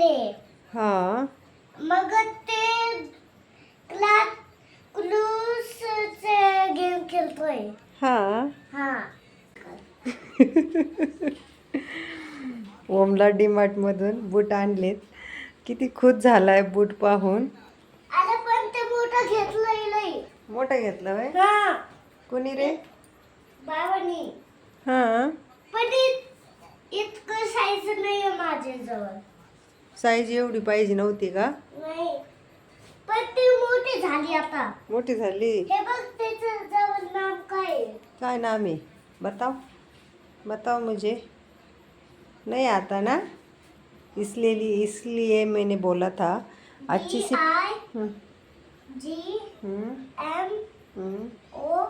लागले हा. मग ते क्लास क्लूस गेम खेळतोय. हा. हा. ओमला डीमार्ट मधून बूट आणलेत. किती खुश झालाय बूट पाहून. अरे पण ते मोठं घेतलंय लई. मोठं घेतलं वय हा. कोणी रे? बाबांनी. हा. पण इतकं साईज नाही माझ्याजवळ. साईज एवढी पाहिजे नव्हती का? नाही. पण ती मोठी झाली आता. मोठी झाली. हे बघ त्याचं जवळ नाव काय आहे? काय नाम है बताओ बताओ मुझे नहीं आता ना? इसलिए इसलिए मैंने बोला था. अच्छी सी हम्म, जी हम्म, एम हम्म. O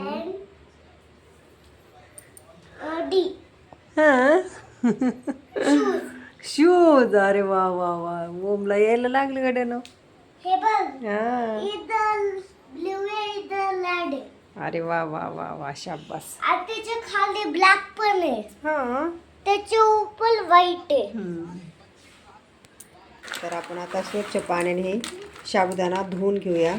N D. हाँ. शूज. शूज अरे वा वा वा. ओमला यायला लागले गड्यानं. हे बघ हा. इथं ब्ल्यू आहे इथं आहे. अरे वा वा वा वा शाबास. आणि त्याच्याखाली ब्लॅक पण आहे. हां. त्याच्या ऊपर व्हाईट आहे. तर आपण आता स्वच्छ पाण्याने हे साबुदाणा धुवून घेऊया.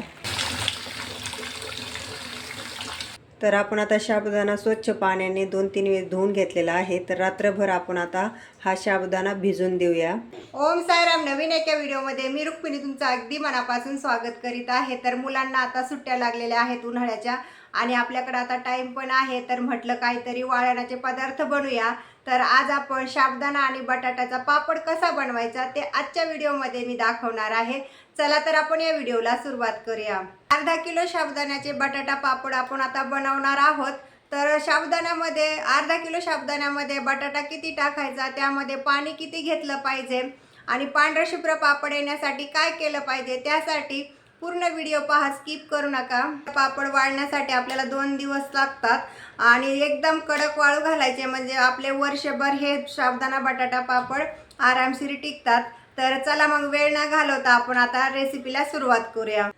तर आपण आता साबुदाणा स्वच्छ पाण्याने दोन तीन वेळेस धुवून घेतलेला आहे. तर रात्रभर आपण आता हा शाबुदाना भिजून देऊया. ओम सायराम नवीन एका व्हिडिओमध्ये मी रुक्मिणी तुमचं अगदी मनापासून स्वागत करीत आहे. तर मुलांना आता सुट्ट्या लागलेल्या आहेत उन्हाळ्याच्या आणि आपल्याकडे आता टाइम पण आहे. तर म्हटलं काहीतरी वाळण्याचे पदार्थ बनवूया तर आज आपण शाबदाना आणि बटाट्याचा पापड कसा बनवायचा ते आजच्या व्हिडिओमध्ये मी दाखवणार आहे. चला तर आपण या व्हिडिओला सुरुवात करूया. अर्धा किलो शाबदाण्याचे बटाटा पापड आपण आता बनवणार आहोत. तर साबुदाण्यामध्ये अर्धा किलो साबुदाण्यामध्ये बटाटा किती टाकायचा त्यामध्ये पाणी किती घेतलं पाहिजे आणि पांढरा शुभ्र पापड येण्यासाठी काय केलं पाहिजे त्यासाठी पूर्ण व्हिडिओ पहा स्किप करू नका. पापड वाळण्यासाठी आपल्याला दोन दिवस लागतात आणि एकदम कडक वाळू घालायचे म्हणजे आपले वर्षभर हे साबदाना बटाटा पापड आरामशीर टिकतात. तर चला मग वेळ न घालवता आपण आता रेसिपीला सुरुवात करूया.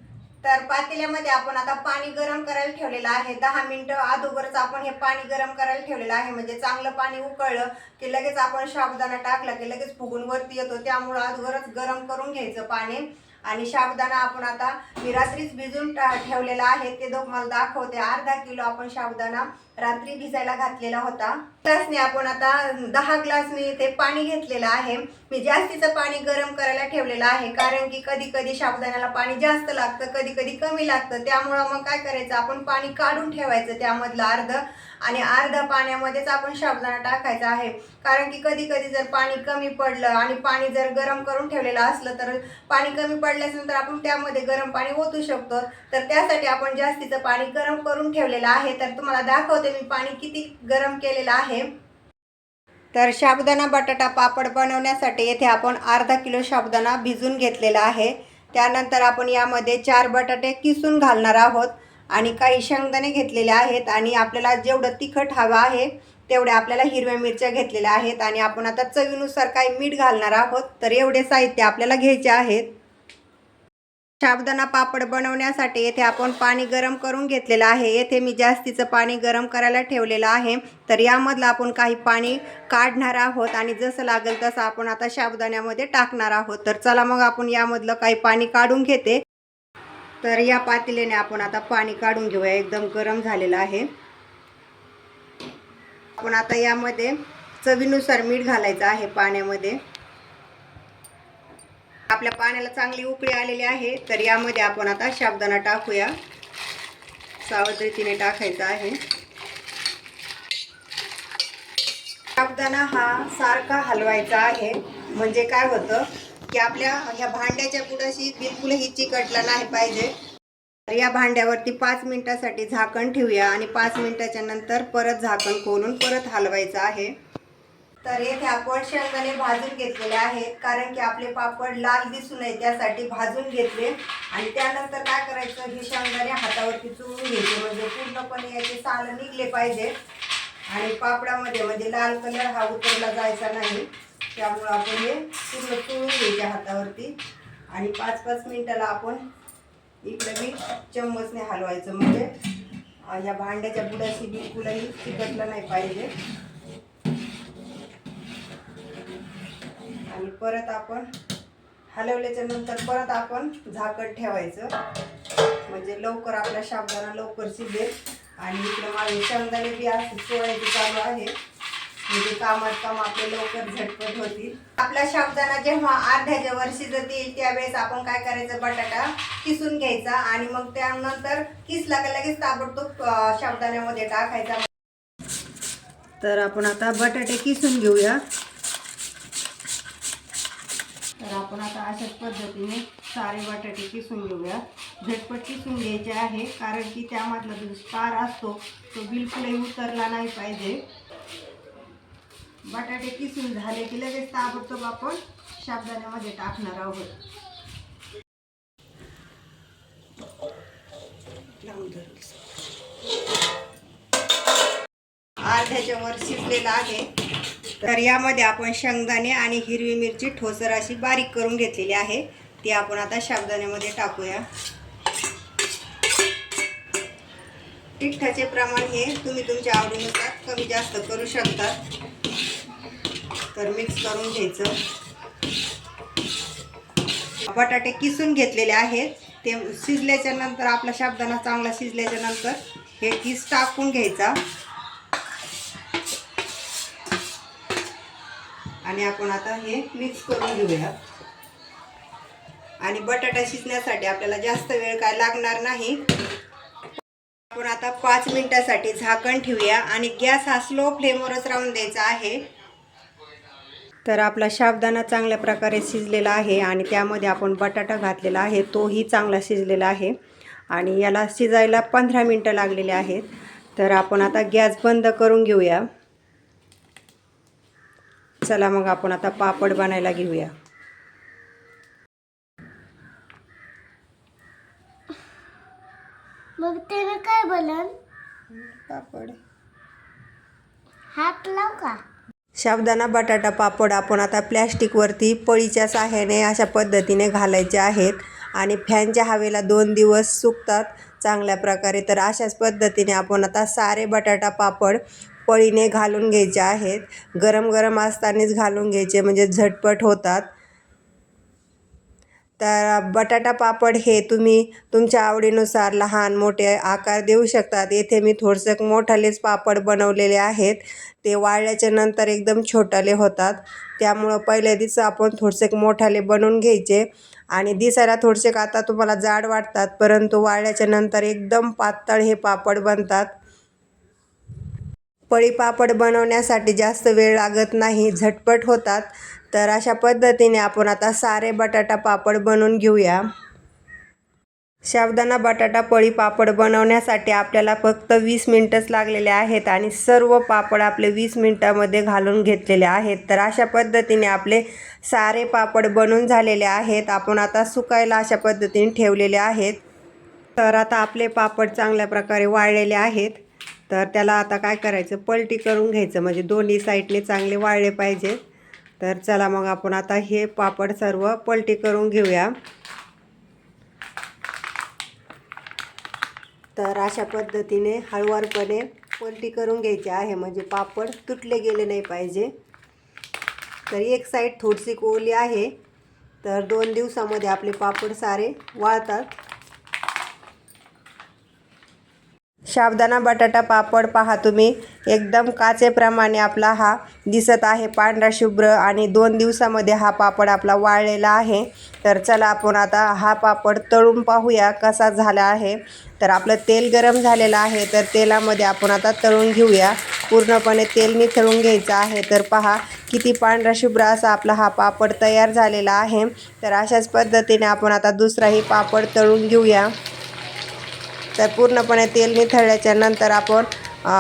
तर पातेल्यामध्ये आपण आता पाणी गरम करायला ठेवलेलं आहे. दहा मिनिटं अगोदरच आपण हे पाणी गरम करायला ठेवलेलं आहे. म्हणजे चांगलं पाणी उकळलं की लगेच आपण साबुदाणा टाकला की लगेच फुगून वरती येतो. त्यामुळं अगोदरच गरम करून घ्यायचं पाणी. आणि साबुदाणा आपण आता मी रात्रीच भिजून टा- ठेवलेला आहे. ते तुम्हाला दाखवते. अर्धा किलो आपण साबुदाणा रात्री भिजायला घातलेला होता. ग्लासने आपण आता दहा ग्लास मी ते पाणी घेतलेलं आहे. मी जास्तीचं पाणी गरम करायला ठेवलेलं आहे. कारण की कधी कधी साबुदाण्याला पाणी जास्त लागतं कधी कधी कमी लागतं. त्यामुळं मग काय करायचं? आपण पाणी काढून ठेवायचं त्यामधलं अर्ध आणि अर्धा पाण्यामध्येच आपण साबुदाणा टाकायचा आहे. कारण की कधी कधी जर पाणी कमी पडलं आणि पाणी जर गरम करून ठेवलेलं असलं तर पाणी कमी पडल्यानंतर आपण त्यामध्ये गरम पाणी ओतू शकतो. तर त्यासाठी आपण जास्तीचं पाणी गरम करून ठेवलेलं आहे. तर तुम्हाला दाखवते मी पाणी किती गरम केलेलं आहे? तर साबुदाणा बटाटा पापड बनवण्यासाठी येथे आपण अर्धा किलो साबुदाणा भिजून घेतलेला आहे. त्यानंतर आपण यामध्ये चार बटाटे किसून घालणार आहोत आणि काही शेंगदाणे घेतलेले आहेत आणि आपल्याला जेवढं तिखट हवं आहे तेवढ्या आपल्याला हिरव्या मिरच्या घेतलेल्या आहेत. आणि आपण आता चवीनुसार काही मीठ घालणार आहोत तर एवढे साहित्य आपल्याला घ्यायचे आहेत. साबुदाणा पापड बनवण्यासाठी येथे आपण पाणी गरम करून घेतलेलं आहे. येथे मी जास्तीचं पाणी गरम करायला ठेवलेलं आहे. तर यामधलं आपण काही पाणी काढणार आहोत आणि जसं लागेल तसं आपण आता साबदाण्यामध्ये टाकणार आहोत. तर चला मग आपण यामधलं काही पाणी काढून घेते. तर या पातेल्याने आपण आता पाणी काढून घेऊया. एकदम गरम झालेलं आहे. आपण आता यामध्ये चवीनुसार मीठ घालायचं आहे पाण्यामध्ये. आपल्या पाण्याला चांगली उकळी आलेली आहे तर यामध्ये आपण आता शाबदाना टाकूया. सावध टाकायचा आहे. शाबदाना हा सारखा हलवायचा आहे. म्हणजे काय होतं की आपल्या ह्या भांड्याच्या पुढाशी बिलकुलही चिकटला नाही पाहिजे. तर या भांड्यावरती पाच मिनिटासाठी झाकण ठेवूया आणि पाच मिनिटाच्या नंतर परत झाकण खोलून परत हलवायचं आहे. तर येथे आपण शेंगदाणे भाजून घेतलेले आहेत. कारण की आपले पापड लाल दिसू नये त्यासाठी भाजून घेतले. आणि त्यानंतर काय करायचं? हे शेंगदाणे हातावरती चुळून घ्यायचे. म्हणजे पूर्णपणे याचे साल निघले पाहिजे. आणि पापडामध्ये म्हणजे लाल कलर हा उतरला जायचा नाही. त्यामुळं आपण हे पूर्ण चुळून घ्यायचे हातावरती. आणि पाच पाच मिनिटाला आपण इकडे मी चम्मचने हलवायचं. म्हणजे या भांड्याच्या बुडाशी बिलकुलही चिकटलं नाही पाहिजे. आणि परत आपण हलवल्याच्या नंतर परत आपण झाकण ठेवायचं. म्हणजे लवकर आपला शाबदाना लवकर शिजेल. आणि इकडं माझे शेंगदाणे बी असं चोळायचे चालू आहे. म्हणजे कामात काम आपले लवकर झटपट होतील. आपला शाबदाना जेव्हा अर्ध्याच्या वर शिजत येईल त्यावेळेस आपण काय करायचं? बटाटा किसून घ्यायचा आणि मग त्यानंतर किसला का लगेच ताबडतोब शाबदाण्यामध्ये टाकायचा. तर आपण आता बटाटे किसून घेऊया. तर आपण आता अशाच पद्धतीने सारे बटाटे किसून घेऊया. झटपट किसून घ्यायचे आहे कारण की त्यामधला जो स्टार असतो तो बिलकुलही उतरला नाही पाहिजे. बटाटे किसून झाले की लगेच ताबडतोब आपण शाबदाण्यामध्ये टाकणार आहोत. अर्ध्याच्या वर शिजलेला आहे. तर यामध्ये आपण शेंगदाणे आणि हिरवी मिरची ठोसर अशी बारीक करून घेतलेली आहे. ती आपण आता शेंगदाण्यामध्ये टाकूया. तिखटाचे प्रमाण हे तुम्ही तुमच्या आवडीनुसार कमी जास्त करू शकता. तर मिक्स करून घ्यायचं. बटाटे किसून घेतलेले आहेत. ते शिजल्याच्या नंतर आपला शाबदाना चांगला शिजल्याच्या नंतर हे किस टाकून घ्यायचा. आणि आपण आता हे मिक्स करून घेऊया. आणि बटाटा शिजण्यासाठी आपल्याला जास्त वेळ काय लागणार नाही. आपण आता पाच मिनिटासाठी झाकण ठेवूया आणि गॅस हा स्लो फ्लेमवरच राहून द्यायचा आहे. तर आपला शाबदाना चांगल्या प्रकारे शिजलेला आहे आणि त्यामध्ये आपण बटाटा घातलेला आहे तोही चांगला शिजलेला आहे. आणि याला शिजायला पंधरा मिनटं लागलेले आहेत. तर आपण आता गॅस बंद करून घेऊया. चला मग आपण आता पापड बनायला घेऊया. मग त्यानं काय बोलन पापड. हात लाव का? शाबदाना बटाटा पापड आपण आता प्लॅस्टिकवरती पळीच्या साह्याने अशा पद्धतीने घालायचे आहेत. आणि फॅनच्या हवेला दोन दिवस सुकतात चांगल्या प्रकारे. तर अशाच पद्धतीने आपण आता सारे बटाटा पापड पळीने घालून घ्यायचे आहेत. गरम गरम असतानाच घालून घ्यायचे म्हणजे झटपट होतात. तर बटाटा पापड हे तुम्ही तुमच्या आवडीनुसार लहान मोठे आकार देऊ शकतात. येथे मी थोडंसं मोठालेच पापड बनवलेले आहेत. ते वाळल्याच्या नंतर एकदम छोटाले होतात. त्यामुळं पहिल्या दिवस आपण थोडसे मोठाले बनवून घ्यायचे. आणि दिसायला थोडसे आता तुम्हाला जाड वाटतात परंतु वाळल्याच्या नंतर एकदम पातळ हे पापड बनतात. पळीपापड बनवण्यासाठी जास्त वेळ लागत नाही झटपट होतात. तर अशा पद्धतीने आपण आता सारे बटाटा पापड बनवून घेऊया. शाबदाना बटाटा पळी पापड बनवण्यासाठी आपल्याला फक्त वीस मिनटंच लागलेले आहेत आणि सर्व पापड आपले वीस मिनटामध्ये घालून घेतलेले आहेत. तर अशा पद्धतीने आपले सारे पापड बनून झालेले आहेत. आपण आता सुकायला अशा पद्धतीने ठेवलेले आहेत. तर आता आपले पापड चांगल्या प्रकारे वाळलेले आहेत. तर त्याला आता काय करायचं? पलटी करून घ्यायचं. म्हणजे दोन्ही साईडने चांगले वाळले पाहिजे. तर चला मग आपण आता हे पापड सर्व पलटी करून घेऊया. तर अशा पद्धतीने हळुवारपणे पलटी करून घ्यायची आहे. म्हणजे पापड तुटले गेले नाही पाहिजे. तर एक साईड थोडीशी ओली आहे. तर दोन दिवसामध्ये आपले पापड सारे वाळतात. साबुदाणा बटाटा पापड पहा तुम्ही. एकदम काचेप्रमाणे आपला हा दिसत आहे. पांढरा शुभ्र आणि दोन दिवसामध्ये हा पापड आपला वाळलेला आहे. तर चला आपण आता हा पापड तळून पाहूया कसा झाला आहे. तर आपलं तेल गरम झालेलं आहे. तर तेलामध्ये आपण आता तळून घेऊया. पूर्णपणे तेल निथळून घ्यायचं आहे. तर पहा किती पांढरा शुभ्र असा आपला हा पापड तयार झालेला आहे. तर अशाच पद्धतीने आपण आता दुसराही पापड तळून घेऊया. तर पूर्णपणे तेल निथळल्याच्या नंतर आपण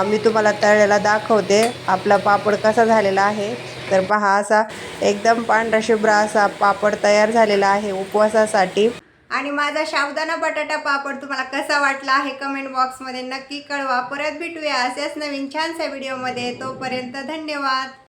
मी तुम्हाला तळलेला दाखवते. आपला पापड कसा झालेला आहे. तर पहा असा एकदम पांढरा शुभ्र असा पापड तयार झालेला आहे उपवासासाठी. आणि माझा शाबदाना बटाटा पापड तुम्हाला कसा वाटला आहे कमेंट बॉक्समध्ये नक्की कळवा. परत भेटूया असेच नवीन छानशा व्हिडिओमध्ये तोपर्यंत धन्यवाद.